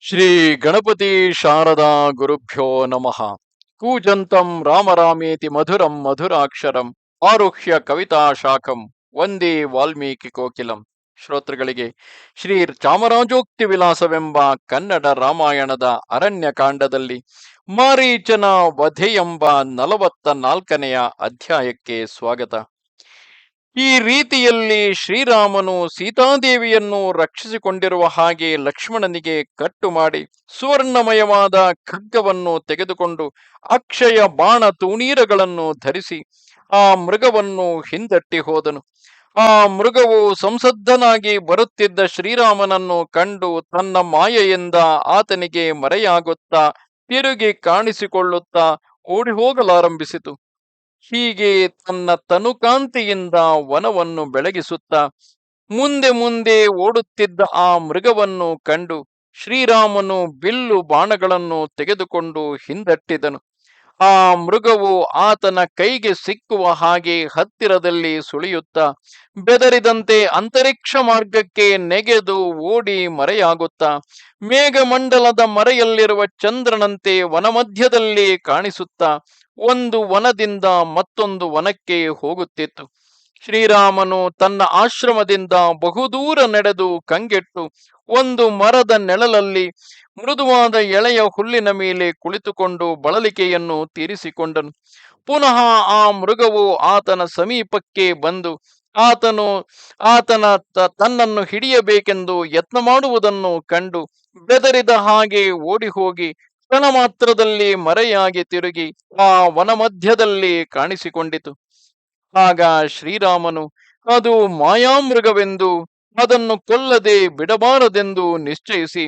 ಶ್ರೀ ಗಣಪತಿ ಶಾರದಾ ಗುರುಭ್ಯೋ ನಮಃ. ಕೂಜಂತಂ ರಾಮರಾಮೇತಿ ಮಧುರಂ ಮಧುರಾಕ್ಷರಂ ಆರುಹ್ಯ ಕವಿತಾ ಶಾಖಂ ವಂದೇ ವಾಲ್ಮೀಕಿ ಕೋಕಿಲಂ. ಶ್ರೋತೃಗಳಿಗೆ ಶ್ರೀ ಚಾಮರಾಜೋಕ್ತಿ ವಿಲಾಸವೆಂಬ ಕನ್ನಡ ರಾಮಾಯಣದ ಅರಣ್ಯಕಾಂಡದಲ್ಲಿ ಮಾರೀಚನ ವಧೆ ಎಂಬ ನಲವತ್ತ ನಾಲ್ಕನೆಯ ಅಧ್ಯಾಯಕ್ಕೆ ಸ್ವಾಗತ. ಈ ರೀತಿಯಲ್ಲಿ ಶ್ರೀರಾಮನು ಸೀತಾದೇವಿಯನ್ನು ರಕ್ಷಿಸಿಕೊಂಡಿರುವ ಹಾಗೆ ಲಕ್ಷ್ಮಣನಿಗೆ ಕಟ್ಟು ಮಾಡಿ ಸುವರ್ಣಮಯವಾದ ಖಗ್ಗವನ್ನು ತೆಗೆದುಕೊಂಡು ಅಕ್ಷಯ ಬಾಣ ತೂಣೀರಗಳನ್ನು ಧರಿಸಿ ಆ ಮೃಗವನ್ನು ಹಿಂದಟ್ಟಿ ಹೋದನು. ಆ ಮೃಗವು ಸಂಸದ್ದನಾಗಿ ಬರುತ್ತಿದ್ದ ಶ್ರೀರಾಮನನ್ನು ಕಂಡು ತನ್ನ ಮಾಯೆಯಿಂದ ಆತನಿಗೆ ಮರೆಯಾಗುತ್ತಾ, ತಿರುಗಿ ಕಾಣಿಸಿಕೊಳ್ಳುತ್ತಾ ಓಡಿ ಹೋಗಲಾರಂಭಿಸಿತು. ಹೀಗೆ ತನ್ನ ತನುಕಾಂತಿಯಿಂದ ವನವನ್ನು ಬೆಳಗಿಸುತ್ತಾ ಮುಂದೆ ಮುಂದೆ ಓಡುತ್ತಿದ್ದ ಆ ಮೃಗವನ್ನು ಕಂಡು ಶ್ರೀರಾಮನು ಬಿಲ್ಲು ಬಾಣಗಳನ್ನು ತೆಗೆದುಕೊಂಡು ಹಿಂದಟ್ಟಿದನು. ಆ ಮೃಗವು ಆತನ ಕೈಗೆ ಸಿಕ್ಕುವ ಹಾಗೆ ಹತ್ತಿರದಲ್ಲಿ ಸುಳಿಯುತ್ತಾ ಬೆದರಿದಂತೆ ಅಂತರಿಕ್ಷ ಮಾರ್ಗಕ್ಕೆ ನೆಗೆದು ಓಡಿ ಮರೆಯಾಗುತ್ತ ಮೇಘಮಂಡಲದ ಮರೆಯಲ್ಲಿರುವ ಚಂದ್ರನಂತೆ ವನಮಧ್ಯದಲ್ಲಿ ಕಾಣಿಸುತ್ತಾ ಒಂದು ವನದಿಂದ ಮತ್ತೊಂದು ವನಕ್ಕೆ ಹೋಗುತ್ತಿತ್ತು. ಶ್ರೀರಾಮನು ತನ್ನ ಆಶ್ರಮದಿಂದ ಬಹುದೂರ ನಡೆದು ಕಂಗೆಟ್ಟು ಒಂದು ಮರದ ನೆಳಲಲ್ಲಿ ಮೃದುವಾದ ಎಳೆಯ ಹುಲ್ಲಿನ ಮೇಲೆ ಕುಳಿತುಕೊಂಡು ಬಳಲಿಕೆಯನ್ನು ತೀರಿಸಿಕೊಂಡನು. ಪುನಃ ಆ ಮೃಗವು ಆತನ ಸಮೀಪಕ್ಕೆ ಬಂದು ಆತನು, ಆತನ ತನ್ನನ್ನು ಹಿಡಿಯಬೇಕೆಂದು ಯತ್ನ ಮಾಡುವುದನ್ನು ಕಂಡು ಬೆದರಿದ ಹಾಗೆ ಓಡಿ ಹೋಗಿ ಕ್ಷಣ ಮಾತ್ರದಲ್ಲಿ ಮರೆಯಾಗಿ ತಿರುಗಿ ಆ ವನ ಮಧ್ಯದಲ್ಲಿ ಕಾಣಿಸಿಕೊಂಡಿತು. ಆಗ ಶ್ರೀರಾಮನು, ಅದು ಮಾಯಾಮೃಗವೆಂದು, ಅದನ್ನು ಕೊಲ್ಲದೆ ಬಿಡಬಾರದೆಂದು ನಿಶ್ಚಯಿಸಿ,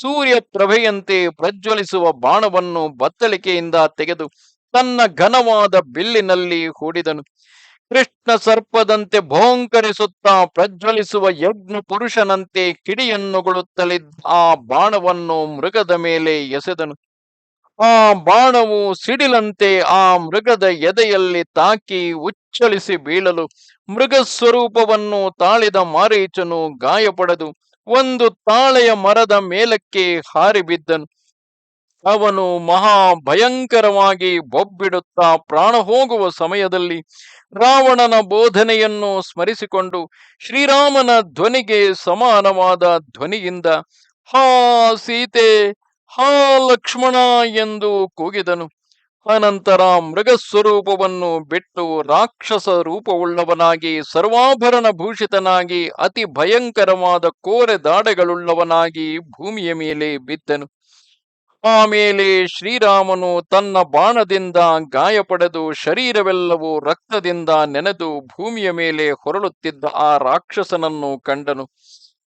ಸೂರ್ಯ ಪ್ರಭೆಯಂತೆ ಪ್ರಜ್ವಲಿಸುವ ಬಾಣವನ್ನು ಬತ್ತಳಿಕೆಯಿಂದ ತೆಗೆದು ತನ್ನ ಘನವಾದ ಬಿಲ್ಲಿನಲ್ಲಿ ಹೂಡಿದನು. ಕೃಷ್ಣ ಸರ್ಪದಂತೆ ಭೋಂಕರಿಸುತ್ತಾ ಪ್ರಜ್ವಲಿಸುವ ಯಜ್ಞ ಪುರುಷನಂತೆ ಕಿಡಿಯನ್ನುಗೊಳ್ಳುತ್ತಲಿದ್ದ ಆ ಬಾಣವನ್ನು ಮೃಗದ ಮೇಲೆ ಎಸೆದನು. ಆ ಬಾಣವು ಸಿಡಿಲಂತೆ ಆ ಮೃಗದ ಎದೆಯಲ್ಲಿ ತಾಕಿ ಉಚ್ಚಲಿಸಿ ಬೀಳಲು ಮೃಗ ಸ್ವರೂಪವನ್ನು ತಾಳಿದ ಮಾರೀಚನು ಗಾಯಪಡೆದು. ಒಂದು ತಾಳೆಯ ಮರದ ಮೇಲಕ್ಕೆ ಹಾರಿಬಿದ್ದನು. ಅವನು ಮಹಾ ಭಯಂಕರವಾಗಿ ಬೊಬ್ಬಿಡುತ್ತಾ ಪ್ರಾಣ ಹೋಗುವ ಸಮಯದಲ್ಲಿ ರಾವಣನ ಬೋಧನೆಯನ್ನು ಸ್ಮರಿಸಿಕೊಂಡು ಶ್ರೀರಾಮನ ಧ್ವನಿಗೆ ಸಮಾನವಾದ ಧ್ವನಿಯಿಂದ, ಹಾ ಸೀತೆ ಹಾ ಲಕ್ಷ್ಮಣ ಎಂದು ಕೂಗಿದನು. ಅನಂತರ ಮೃಗಸ್ವರೂಪವನ್ನು ಬಿಟ್ಟು ರಾಕ್ಷಸ ರೂಪವುಳ್ಳವನಾಗಿ ಸರ್ವಾಭರಣ ಭೂಷಿತನಾಗಿ ಅತಿ ಭಯಂಕರವಾದ ಕೋರೆ ದಾಡೆಗಳುಳ್ಳವನಾಗಿ ಭೂಮಿಯ ಮೇಲೆ ಬಿದ್ದನು. ಆಮೇಲೆ ಶ್ರೀರಾಮನು ತನ್ನ ಬಾಣದಿಂದ ಗಾಯಪಡೆದು ಶರೀರವೆಲ್ಲವೂ ರಕ್ತದಿಂದ ನೆನೆದು ಭೂಮಿಯ ಮೇಲೆ ಹೊರಳುತ್ತಿದ್ದ ಆ ರಾಕ್ಷಸನನ್ನು ಕಂಡನು.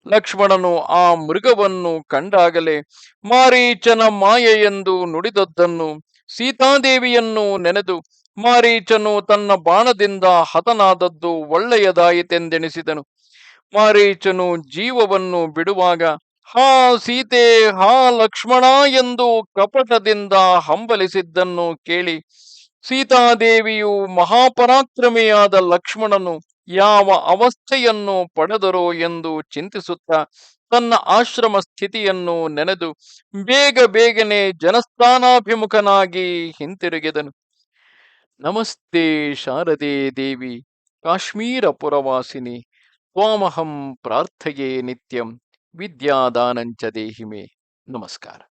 ಲಕ್ಷ್ಮಣನು ಆ ಮೃಗವನ್ನು ಕಂಡಾಗಲೇ ಮಾರೀಚನ ಮಾಯೆ ಎಂದು ನುಡಿದದ್ದನ್ನು ಸೀತಾದೇವಿಯನ್ನು ನೆನೆದು ಮಾರೀಚನು ತನ್ನ ಬಾಣದಿಂದ ಹತನಾದದ್ದು ಒಳ್ಳೆಯದಾಯಿತೆಂದೆಣಿಸಿದನು ಮಾರೀಚನು ಜೀವವನ್ನು ಬಿಡುವಾಗ, ಹಾ ಸೀತೆ, ಹಾ ಲಕ್ಷ್ಮಣ ಎಂದು ಕಪಟದಿಂದ ಹಂಬಲಿಸಿದ್ದನ್ನು ಕೇಳಿ ಸೀತಾದೇವಿಯು ಮಹಾಪರಾಕ್ರಮಿಯಾದ ಲಕ್ಷ್ಮಣನು ಯಾವ ಅವಸ್ಥೆಯನ್ನು ಪಡೆದರೋ ಎಂದು ಚಿಂತಿಸುತ್ತಾ ತನ್ನ ಆಶ್ರಮ ಸ್ಥಿತಿಯನ್ನು ನೆನೆದು ಬೇಗ ಬೇಗನೆ ಜನಸ್ಥಾನಾಭಿಮುಖನಾಗಿ ಹಿಂತಿರುಗಿದನು. ನಮಸ್ತೆ ಶಾರದೆ ದೇವಿ, ಕಾಶ್ಮೀರ ಪುರವಾಸಿನಿ, ತ್ವಾಮಹಂ ಪ್ರಾರ್ಥಯೇ ನಿತ್ಯಂ, ವಿದ್ಯಾದಾನಂಚ ದೇಹಿಮೆ. ನಮಸ್ಕಾರ.